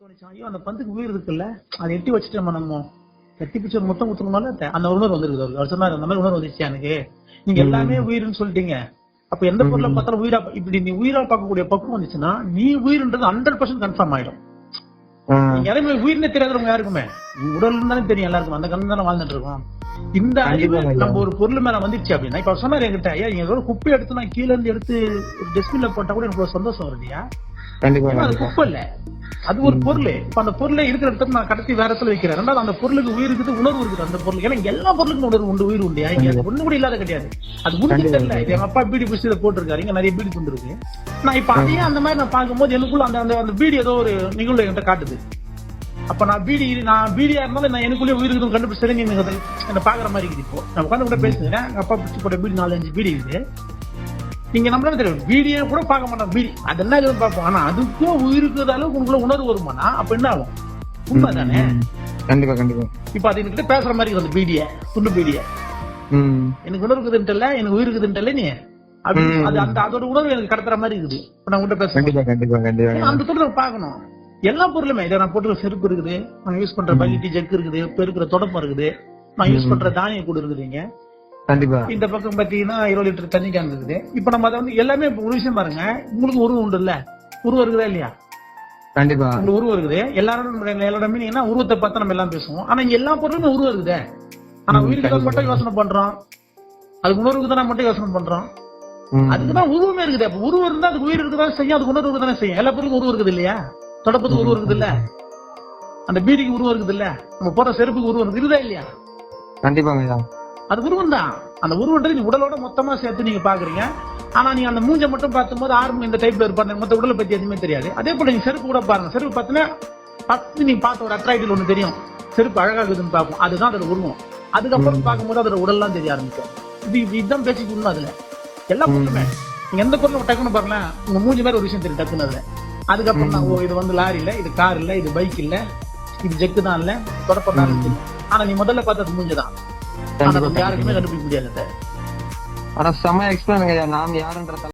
தோணுச்சு ஐயோ அந்த பந்துக்கு உயிர் இருக்குல்ல? அதை எட்டி வச்சுட்டு நம்ம? நம்ம கட்டி பிடிச்ச ஒரு முத்தம் குத்துறோம்ல அந்த உணர்வு வந்துருக்குது அவருக்கு. அவர் சொன்னாரு அந்த மாதிரி உணர்வு வந்துச்சு எனக்கு. நீங்க எல்லாமே உயிர்னு சொல்லிட்டீங்க. அப்ப எந்த பொருளை பார்த்தாலும் உயிரா இப்படி நீ உயிரா பார்க்கக்கூடிய பக்குவம் வந்துச்சுன்னா நீ உயிர்ன்றது ஹண்ட்ரட் பர்சன்ட் கன்ஃபார்ம் ஆயிடும். யாருமே உயிர்னே தெரியாதவங்க யாருக்குமே? உடல் தானே தெரியும் எல்லாருக்கும். அந்த கண்ணு தானே வாழ்ந்துட்டு இருக்கோம். இந்த அறிவு. நம்ம ஒரு பொருள் மேல வந்துருச்சு அப்படின்னா இப்ப அவர் சொன்னாரு என்கிட்ட ஐயா நீங்க குப்பை எடுத்து நான் கீழ இருந்து எடுத்து டஸ்ட்பின்ல போட்டா கூட எனக்கு ஒரு சந்தோஷம் வருதுயா கண்டிப்பா அது ஒரு பொருள். இப்ப அந்த பொருளை இருக்கிற இடத்துல நான் கடத்தி வேற இடத்துல வைக்கிறேன். ரெண்டாவது அந்த பொருளுக்கு உயிர் இருக்குது உணர்வு இருக்குது அந்த பொருள். ஏன்னா எல்லா பொருளுக்கும் உணர்வு உண்டு உயிர் உண்டு. இங்க ஒண்ணு கூட இல்லாத கிடையாது. அது கண்டிப்பா. தெரியல. இது எங்க அப்பா பீடி பிடிச்சி போட்டிருக்காரு. இங்க நிறைய பீடி துண்டு இருக்கு. நான் இப்ப அதையே அந்த மாதிரி நான் பார்க்கும்போது எனக்குள்ள அந்த அந்த பீடி ஏதோ ஒரு நிகழ்வு என்கிட்ட காட்டுது. அப்ப நான் பீடி நான் பீடியா இருந்தாலும் நான் எனக்குள்ளே உயிர் இருக்குது கண்டுபிடிச்சு என்ன பாக்குற மாதிரி இருக்குது இப்போ. நான் உட்காந்து கூட பேசுகிறேன் எங்க அப்பா பிடிச்சி போட்ட பீடி நாலஞ்சு பீடி இருக்குது நீங்க நம்மளால தெரியும். பீடியை கூட பார்க்க மாட்டோம். பீடி அது என்ன இருக்குன்னு பார்ப்போம். ஆனா அதுக்கும் உயிருக்குற அளவுக்கு உங்களுக்குள்ள உணர்வு வருமானா? அப்ப என்ன ஆகும்? உண்மை தானே. கண்டிப்பா கண்டிப்பா. இப்ப அது என்கிட்ட பேசுற மாதிரி அந்த பீடிய துண்டு பீடிய எனக்கு உணர்வு இருக்குதுன்ட்டு எனக்கு உயிர் இருக்குதுன்ட்டு நீ. அது அந்த அதோட உணர்வு எனக்கு கடத்துற மாதிரி இருக்குது. இப்ப நான் உங்ககிட்ட பேசுறேன். கண்டிப்பா கண்டிப்பா அந்த தொடர் பார்க்கணும். எல்லா பொருளுமே இதை நான் போட்டுக்கிற செருப்பு இருக்குது நான் யூஸ் பண்ற பக்கெட்டி ஜக்கு இருக்குது பெருக்கிற தொடப்பம் இருக்குது நான் யூஸ் பண்ற தானிய கூடு இருக்குதுங்க கண்டிப்பா. இந்த பக்கம் பாத்தீங்கன்னா இருபது லிட்டர் தண்ணி கேன் இருக்குது. இப்ப நம்ம அதை வந்து எல்லாமே ஒரு விஷயம் பாருங்க. உங்களுக்கு உருவம் உண்டு இல்ல உருவம் இருக்குதா இல்லையா? கண்டிப்பா. உங்களுக்கு உருவம் இருக்குது. எல்லாரும் எல்லாருமே நீங்கன்னா உருவத்தை பார்த்து நம்ம எல்லாம் பேசுவோம். ஆனா எல்லா பொருளுமே உருவம் இருக்குதே. ஆனா உயிருக்கு கண்டிப்பா. மட்டும் யோசனை பண்றோம். அதுக்கு உணர்வுக்கு தான் மட்டும் யோசனை பண்றோம். அதுக்குதான் உருவமே இருக்குது. அப்ப உருவம் இருந்தா அதுக்கு உயிர் இருக்குதான் செய்யும். அதுக்கு உணர்வு தானே செய்யும். எல்லா பொருளுக்கும் உருவம் இருக்குது இல்லையா? தொடப்பத்துக்கு உருவம் இருக்குது இல்ல? அந்த பீடிக்கு உருவம் இருக்குது இல்ல? நம்ம போற செருப்புக்கு உருவம் இருக்குது. இருக்குதா இல்லையா? கண்டிப்பாங்க ஐயா அது உருவம் தான். அந்த உருவன்றது நீ உடலோட மொத்தமா சேர்த்து நீங்க பாக்குறீங்க ஆனா நீங்க அந்த மூஞ்ச மட்டும் பார்க்கும்போது ஆர்மி இந்த டைப்ல இருப்பாங்க மொத்த உடலை பத்தி எதுவுமே தெரியாது. அதே போல நீங்க செருப்பு கூட பாருங்க. செருப்பு பார்த்தீங்கன்னா ஃபர்ஸ்ட் நீங்க பார்த்த ஒரு அட்ராக்டிவ் ஒண்ணு தெரியும். செருப்பு அழகா இருக்குதுன்னு பார்ப்போம். அதுதான் அதோட உருவம். அதுக்கப்புறம் பார்க்கும்போது அதோட உடல்லாம் தெரிய ஆரம்பிக்கும். இது இது- இதுதான் பேசிக் உண்மை அதுல. எல்லா பொருளுமே நீங்க எந்த பொருளும் டக்குன்னு பாருங்களேன் உங்க மூஞ்சி மாதிரி ஒரு விஷயம் தெரியும் டக்குன்னு அதுல. அதுக்கப்புறம் தான் ஓ இது வந்து லாரி இல்ல இது கார் இல்ல இது பைக் இல்ல இது ஜெக்கு தான் இல்ல தொடப்பம் தான் தெரியும் ஆனா நீ முதல்ல பார்த்தது மூஞ்சி யாருக்குமே கண்டுபிடிக்க முடியாது. ஆனா செம்ம எக்ஸ்பிளைன் நாம் யாருன்ற